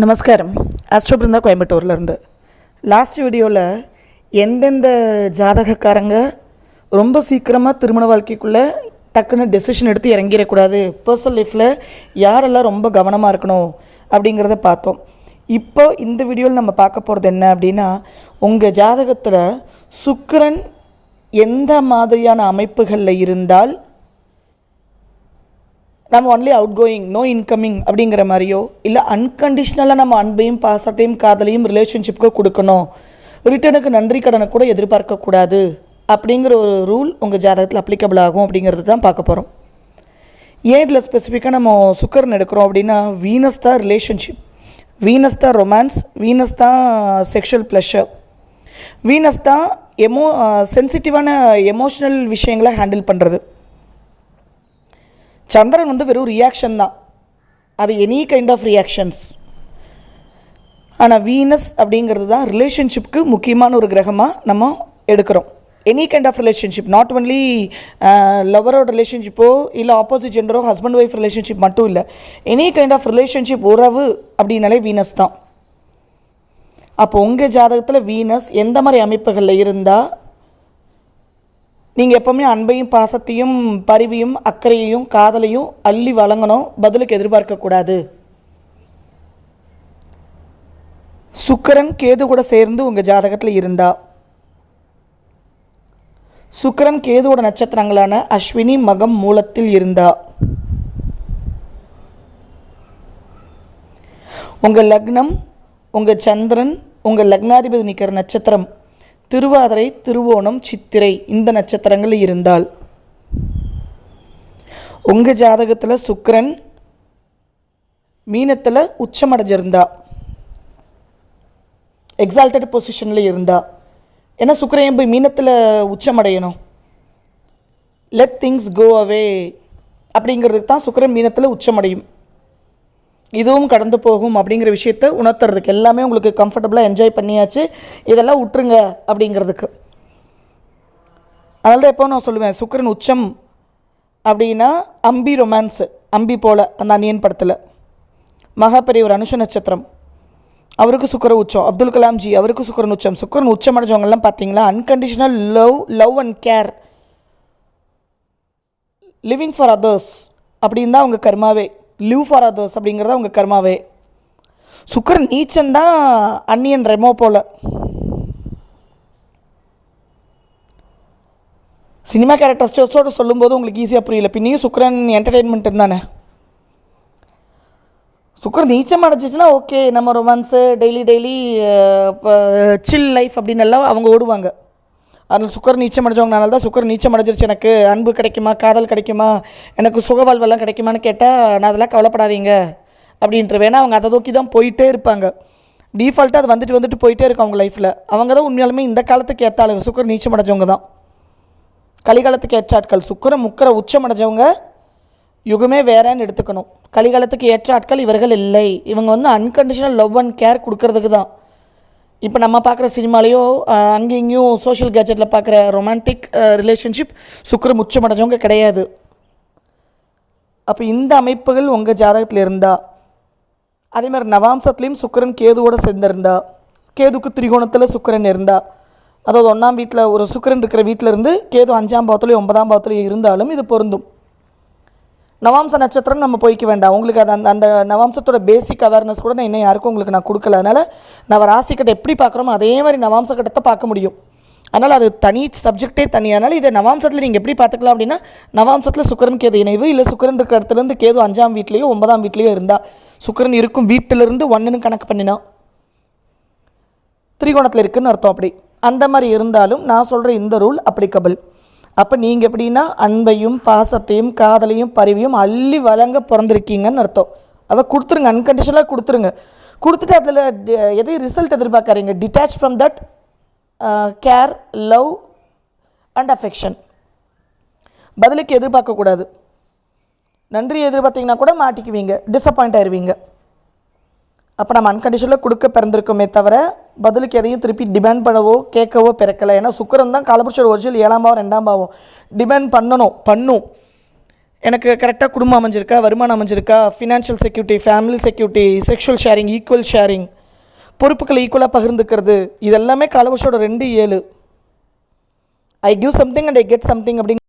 நமஸ்காரம். அஸ்ட்ரோபிருந்தா கோயம்புத்தூர்லேருந்து. லாஸ்ட் வீடியோவில் எந்தெந்த ஜாதகக்காரங்க ரொம்ப சீக்கிரமாக திருமண வாழ்க்கைக்குள்ளே டக்குன்னு டெசிஷன் எடுத்து இறங்கிடக்கூடாது பர்சனல் லைஃப்பில் யாரெல்லாம் ரொம்ப கவனமாக இருக்கணும் அப்படிங்கிறத பார்த்தோம். இப்போ இந்த வீடியோவில் நம்ம பார்க்க போகிறது என்ன அப்படின்னா உங்கள் ஜாதகத்தில் சுக்கரன் எந்த மாதிரியான அமைப்புகளில் இருந்தால் நம்ம only out going no incoming அப்படிங்கிற மாதிரியோ இல்லை அன்கண்டிஷ்னலாக நம்ம அன்பையும் பாசத்தையும் காதலையும் ரிலேஷன்ஷிப்புக்கு கொடுக்கணும் ரிட்டனுக்கு நன்றி கடனை கூட எதிர்பார்க்கக்கூடாது அப்படிங்கிற ஒரு ரூல் உங்கள் ஜாதகத்தில் அப்ளிகபிள் ஆகும் அப்படிங்கிறது தான் பார்க்க போகிறோம் ஏன் இதில் ஸ்பெசிஃபிக்காக நம்ம சுக்கரன் எடுக்கிறோம் அப்படின்னா வீனஸ் தான் ரிலேஷன்ஷிப் வீனஸ் தான் ரொமான்ஸ் வீனஸ் தான் செக்ஷுவல் ப்ளஷர் வீனஸ் தான் எமோ சென்சிட்டிவான எமோஷ்னல் விஷயங்களை ஹேண்டில் பண்ணுறது சந்திரன் வந்து வெறும் ரியாக்ஷன் தான். அது எனி கைண்ட் ஆஃப் ரியாக்ஷன்ஸ் ஆனால் வீனஸ் அப்படிங்கிறது தான் ரிலேஷன்ஷிப்க்கு முக்கியமான ஒரு கிரகமாக நம்ம எடுக்கிறோம். Any kind of relationship not only லவரோட ரிலேஷன்ஷிப்போ இல்லை ஆப்போசிட் ஜெண்டரோ ஹஸ்பண்ட் ஒய்ஃப் ரிலேஷன்ஷிப் மட்டும் இல்லை. எனி கைண்ட் ஆஃப் ரிலேஷன்ஷிப் உறவு அப்படின்னாலே வீனஸ் தான். அப்போ உங்கள் ஜாதகத்தில் வீனஸ் எந்த மாதிரி அமைப்புகளில் இருந்தால் நீங்கள் எப்போவுமே அன்பையும் பாசத்தையும் பரிவையும் அக்கறையையும் காதலையும் அள்ளி வழங்கணும். பதிலுக்கு எதிர்பார்க்கக்கூடாது சுக்கரன் கேது கூட சேர்ந்து உங்கள் ஜாதகத்தில் இருந்தா சுக்கரன் கேதுவோட நட்சத்திரங்களான அஸ்வினி மகம் மூலத்தில் இருந்தா உங்கள் லக்னம் உங்கள் சந்திரன் உங்கள் லக்னாதிபதி நிற்கிற நட்சத்திரம் திருவாதிரை திருவோணம் சித்திரை இந்த நட்சத்திரங்கள் இருந்தால். உங்கள் ஜாதகத்தில் சுக்கரன் மீனத்தில் உச்சமடைஞ்சிருந்தா. எக்ஸால்டட் பொசிஷனில் இருந்தா. ஏன்னா சுக்கிரன் போய் மீனத்தில் உச்சமடையணும். லெட் திங்ஸ் கோ அவே அப்படிங்கிறதுக்கு தான் சுக்கரன் மீனத்தில் உச்சமடையும். இதுவும் கடந்து போகும் அப்படிங்கிற விஷயத்த உணர்த்துறதுக்கு எல்லாமே உங்களுக்கு கம்ஃபர்டபுளாக என்ஜாய் பண்ணியாச்சு. இதெல்லாம் விட்டுருங்க அப்படிங்கிறதுக்கு. அதனால தான் எப்போ நான் சொல்லுவேன் சுக்கரன் உச்சம் அப்படின்னா அம்பி ரொமான்ஸு அம்பி போல அந்த அனியன் படத்தில். மகாபெரியவர் அனுஷ நட்சத்திரம். அவருக்கு சுக்கர உச்சம். அப்துல் கலாம் ஜி அவருக்கு சுக்கரன் உச்சம். சுக்கரன் உச்சம் அடைஞ்சவங்கெல்லாம் பார்த்தீங்களா unconditional love love and care living for others அப்படின்னு தான் அவங்க கர்மாவே. லிவ் ஃபார் அதர்ஸ் அப்படிங்கிறத அவங்க கர்மாவே. சுக்கரன் நீச்சன் தான் அன்னியன் ரெமோ போல். சினிமா கேரக்டர்ஸோடு சொல்லும்போது உங்களுக்கு ஈஸியாக புரியல. பின்னையும் சுக்கரன் என்டர்டெயின்மெண்ட் தானே. சுக்கரன் நீச்சம் அடைச்சிச்சுன்னா ஓகே நம்ம ரொமான்ஸு டெய்லி டெய்லி இப்போ சில் லைஃப் அப்படின்னு எல்லாம் அவங்க ஓடுவாங்க. அதனால் சுக்கர் நீச்சம் அடைஞ்சவங்கனால தான் சுக்கர் நீச்சம் அடைஞ்சிருச்சு. எனக்கு அன்பு கிடைக்குமா காதல் கிடைக்குமா எனக்கு சுகவாழ்வெல்லாம் கிடைக்குமான்னு கேட்டால் நான் அதெல்லாம் கவலைப்படாதீங்க அப்படின்ட்டு வேணால் அவங்க அதை நோக்கி தான் போயிட்டே இருப்பாங்க. டீஃபால்ட்டாக அது வந்துட்டு வந்துட்டு போயிட்டே இருக்கும் அவங்க லைஃப்பில் அவங்க தான் உண்மையாலுமே இந்த காலத்துக்கு ஏற்ற ஆளுங்க. சுக்கர் நீச்சம் அடைஞ்சவங்க தான். கலிகாலத்துக்கு ஏற்ற ஆட்கள். சுக்கரம் முக்கர உச்சம் அடைஞ்சவங்க யுகமே வேறேன்னு எடுத்துக்கணும். கலிகாலத்துக்கு ஏற்ற ஆட்கள் இவர்கள் இல்லை. இவங்க வந்து அன்கண்டிஷனல் லவ் அண்ட் கேர் கொடுக்கறதுக்கு தான். இப்போ நம்ம பார்க்குற சினிமாலேயோ அங்கேயும் இங்கேயும் சோஷியல் கேஜெட்டில் பார்க்குற ரொமான்டிக் ரிலேஷன்ஷிப் சுக்கரம் உச்சமடைஞ்சவங்க கிடையாது. அப்போ இந்த அமைப்புகள் உங்கள் ஜாதகத்தில் இருந்தா அதே மாதிரி நவாம்சத்துலேயும் சுக்கரன் கேதுவோட சேர்ந்திருந்தா கேதுக்கு திரிகோணத்தில் சுக்கரன் இருந்தா அதாவது ஒன்றாம் வீட்டில் ஒரு சுக்கரன் இருக்கிற வீட்டில் இருந்து கேது அஞ்சாம் பாவத்துலேயும் ஒன்பதாம் பாவத்துலேயும் இருந்தாலும் இது பொருந்தும். நவாம்ச நட்சத்திரம் நம்ம போய்க்க வேண்டாம். உங்களுக்கு அது அந்த அந்த நவாம்சத்தோட பேசிக் அவேர்னஸ் கூட நான் இன்னும் யாருக்கும் உங்களுக்கு நான் கொடுக்கல. அதனால் நம்ம ராசிக்கிட்ட எப்படி பார்க்குறோமோ அதே மாதிரி நவாம்ச கட்டத்தை பார்க்க முடியும். அதனால் அது தனி சப்ஜெக்டே தனி. அதனால் இதை நவாம்சத்தில் நீங்கள் எப்படி பார்த்துக்கலாம் அப்படின்னா நவாம்சத்தில் சுக்கரன் கேது இணைவு இல்லை சுக்கரன் இருக்கிற இடத்துலேருந்து கேது அஞ்சாம் வீட்லேயோ ஒன்பதாம் வீட்லேயோ இருந்தால் சுக்கரன் இருக்கும் வீட்டிலிருந்து ஒன்றுன்னு கணக்கு பண்ணினா திரிகோணத்தில் இருக்குதுன்னு அர்த்தம் அப்படி. அந்த மாதிரி இருந்தாலும் நான் சொல்கிற இந்த ரூல் அப்ளிகபிள் அப்போ நீங்கள் எப்படின்னா அன்பையும் பாசத்தையும் காதலையும் பரிவையும் அள்ளி வழங்க பிறந்திருக்கீங்கன்னு அர்த்தம். அதை கொடுத்துருங்க அன்கண்டிஷனலாக கொடுத்துருங்க. கொடுத்துட்டு அதில் எதையும் result எதிர்பார்க்காதீங்க? Detach from that care love and affection பதிலுக்கு எதிர்பார்க்கக்கூடாது. நன்றி எதிர்பார்த்தீங்கன்னா கூட மாட்டிக்குவீங்க. டிசப்பாயிண்ட் ஆயிடுவீங்க அப்போ நம்ம அன்கண்டிஷனில் கொடுக்க பிறந்திருக்கோமே தவிர பதிலுக்கு எதையும் திருப்பி டிமேண்ட் பண்ணவோ கேட்கவோ பிறக்கலை. ஏன்னா சுக்கரன் தான் காலபுருஷோட ஒரிஜினல் ஏழாம் பாவம் ரெண்டாம் பாவம். டிமாண்ட் பண்ணணும் பண்ணும். எனக்கு கரெக்டாக குடும்பம் அமைஞ்சிருக்கா? வருமானம் அமைஞ்சிருக்கா? Financial security family security sexual sharing equal sharing பொறுப்புகளை ஈக்குவலாக பகிர்ந்துக்கிறது. இதெல்லாமே காலவர்ஷோட ரெண்டு ஏழு. I give something and I get something அப்படிங்க